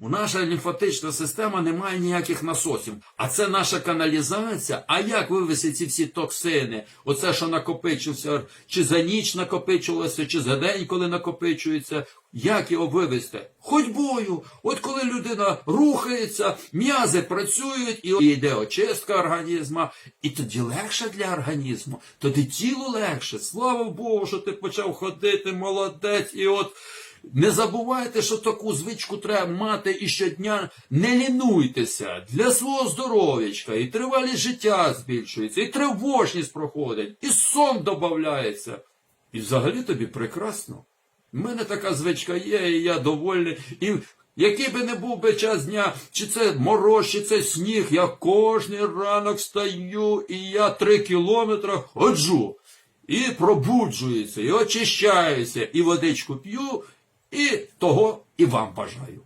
У наша лімфатична система не має ніяких насосів. А це наша каналізація. А як вивести ці всі токсини? Оце, що накопичився, чи за ніч накопичувалося, чи за день, коли накопичується. Як його вивести? Ходьбою. От коли людина рухається, м'язи працюють, і йде очистка організму, і тоді легше для організму, тоді тілу легше. Слава Богу, що ти почав ходити, молодець, і от. Не забувайте, що таку звичку треба мати і щодня не лінуйтеся для свого здоров'ячка, і тривалість життя збільшується, і тривожність проходить, і сон додається. І взагалі тобі прекрасно. У мене така звичка є, і я довольний. І який би не був би час дня, чи це мороз, чи це сніг, я кожний ранок стаю, і я три кілометри ходжу. І пробуджуюся, і очищаюся, і водичку п'ю, і того і вам бажаю.